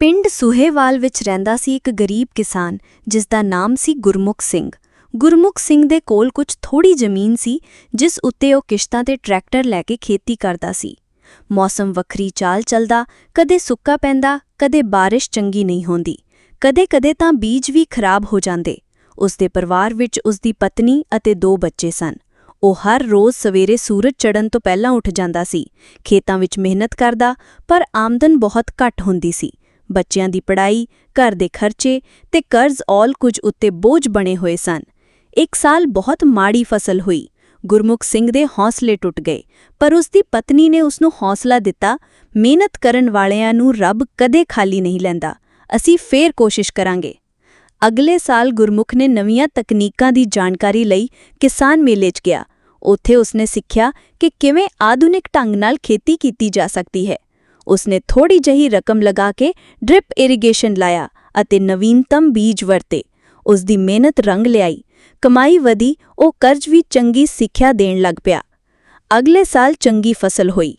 ਪਿੰਡ ਸੁਹੇਵਾਲ ਵਿੱਚ ਰਹਿੰਦਾ ਸੀ ਇੱਕ ਗਰੀਬ ਕਿਸਾਨ ਜਿਸ ਦਾ ਨਾਮ ਸੀ ਗੁਰਮੁਖ ਸਿੰਘ। ਗੁਰਮੁਖ ਸਿੰਘ ਦੇ ਕੋਲ ਕੁਝ ਥੋੜੀ ਜ਼ਮੀਨ ਸੀ, ਜਿਸ ਉੱਤੇ ਉਹ ਕਿਸ਼ਤਾਂ ਤੇ ਟਰੈਕਟਰ ਲੈ ਕੇ ਖੇਤੀ ਕਰਦਾ ਸੀ। ਮੌਸਮ ਵੱਖਰੀ ਚਾਲ ਚੱਲਦਾ, ਕਦੇ ਸੁੱਕਾ ਪੈਂਦਾ, ਕਦੇ ਬਾਰਿਸ਼ ਚੰਗੀ ਨਹੀਂ ਹੁੰਦੀ। ਕਦੇ-ਕਦੇ ਤਾਂ ਬੀਜ ਵੀ ਖਰਾਬ ਹੋ ਜਾਂਦੇ। ਉਸ ਦੇ ਪਰਿਵਾਰ ਵਿੱਚ ਉਸ ਦੀ ਪਤਨੀ ਅਤੇ ਦੋ ਬੱਚੇ ਸਨ। ਉਹ ਹਰ ਰੋਜ਼ ਸਵੇਰੇ ਸੂਰਜ ਚੜ੍ਹਨ ਤੋਂ ਪਹਿਲਾਂ ਉੱਠ ਜਾਂਦਾ ਸੀ। ਖੇਤਾਂ ਵਿੱਚ ਮਿਹਨਤ ਕਰਦਾ, ਪਰ ਆਮਦਨ ਬਹੁਤ ਘੱਟ ਹੁੰਦੀ ਸੀ। ਬੱਚਿਆਂ ਦੀ ਪੜ੍ਹਾਈ, ਘਰ ਦੇ ਖਰਚੇ ਤੇ ਕਰਜ਼ ਆਲ ਕੁਝ ਉੱਤੇ ਬੋਝ ਬਣੇ ਹੋਏ ਸਨ। ਇੱਕ ਸਾਲ ਬਹੁਤ ਮਾੜੀ ਫਸਲ ਹੋਈ। ਗੁਰਮੁਖ ਸਿੰਘ ਦੇ ਹੌਸਲੇ ਟੁੱਟ ਗਏ, ਪਰ ਉਸ ਦੀ ਪਤਨੀ ਨੇ ਉਸ ਨੂੰ ਹੌਸਲਾ ਦਿੱਤਾ, ਮਿਹਨਤ ਕਰਨ ਵਾਲਿਆਂ ਨੂੰ ਰੱਬ ਕਦੇ ਖਾਲੀ ਨਹੀਂ ਲੈਂਦਾ। ਅਸੀਂ ਫੇਰ ਕੋਸ਼ਿਸ਼ ਕਰਾਂਗੇ। ਅਗਲੇ ਸਾਲ ਗੁਰਮੁਖ ਨੇ ਨਵੀਆਂ ਤਕਨੀਕਾਂ ਦੀ ਜਾਣਕਾਰੀ ਲਈ ਕਿਸਾਨ ਮੇਲੇ 'ਚ ਗਿਆ। ਉੱਥੇ ਉਸਨੇ ਸਿੱਖਿਆ ਕਿ ਕਿਵੇਂ ਆਧੁਨਿਕ ਢੰਗ ਨਾਲ ਖੇਤੀ ਕੀਤੀ ਜਾ ਸਕਦੀ ਹੈ। ਉਸਨੇ ਥੋੜੀ ਜਹੀ ਰਕਮ ਲਗਾ ਕੇ ਡ੍ਰਿਪ ਇਰੀਗੇਸ਼ਨ ਲਾਇਆ ਅਤੇ ਨਵੀਨਤਮ ਬੀਜ ਵਰਤੇ। ਉਸ ਦੀ ਮਿਹਨਤ ਰੰਗ ਲਿਆਈ। ਕਮਾਈ ਵਧੀ, ਉਹ ਕਰਜ਼ ਵੀ ਚੰਗੀ ਸਿੱਖਿਆ ਦੇਣ ਲੱਗ ਪਿਆ। ਅਗਲੇ ਸਾਲ ਚੰਗੀ ਫਸਲ ਹੋਈ।